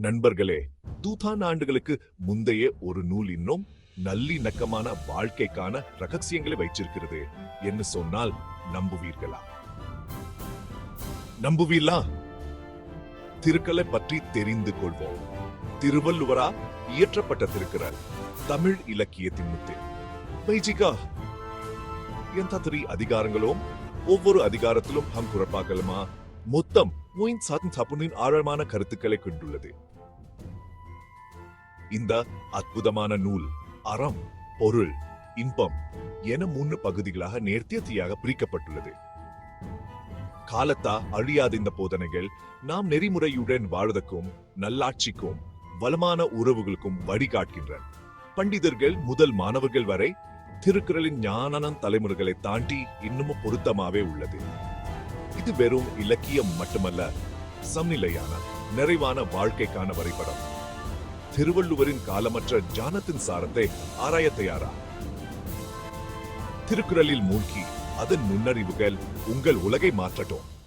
நண்பர்களே தூதான் ஆண்டுகளுக்கு முந்தைய ஒரு நூல் இன்னும் நல்லிணக்கமான வாழ்க்கைக்கான ரகசியங்களை வைச்சிருக்கிறது என்று சொன்னால் நம்புவீர்களா? நம்புவீர்களா? திருக்கலை பற்றி தெரிந்து கொள்வோம். திருவள்ளுவரா இயற்றப்பட்ட திருக்கிறார் தமிழ் இலக்கியத்தின் முத்து. பைஜிகா எந்த த்ரீ அதிகாரங்களும்? ஒவ்வொரு அதிகாரத்திலும் ஹம் குறப்பாக்கலுமா மொத்தம் மொயின் சாத்தின் தப்புனின் ஆழமான கருத்துக்களை கொண்டுள்ளது. இந்த அற்புதமான நூல் அறம் பொருள் இன்பம் என மூன்று பகுதிகளாக நேர்த்தியத்தியாக பிரிக்கப்பட்டுள்ளது. காலத்தா அழியாத இந்த போதனைகள் நாம் நெறிமுறையுடன் வாழ்வதற்கும் நல்லாட்சிக்கும் வளமான உறவுகளுக்கும் வழிகாட்டுகின்றன. பண்டிதர்கள் முதல் மாணவர்கள் வரை திருக்குறளின் ஞானனம் தலைமுறைகளை தாண்டி இன்னமும் பொருத்தமாவே உள்ளது. இது வெறும் இலக்கியம் மட்டுமல்ல சமநிலையான நிறைவான வாழ்க்கைக்கான வரைபடம். திருவள்ளுவரின் காலமற்ற ஞானத்தின் சாரத்தை ஆராய தயாரா? திருக்குறளில் மூழ்கி அதன் நுண்ணறிவுகள் உங்கள் உலகை மாற்றட்டும்.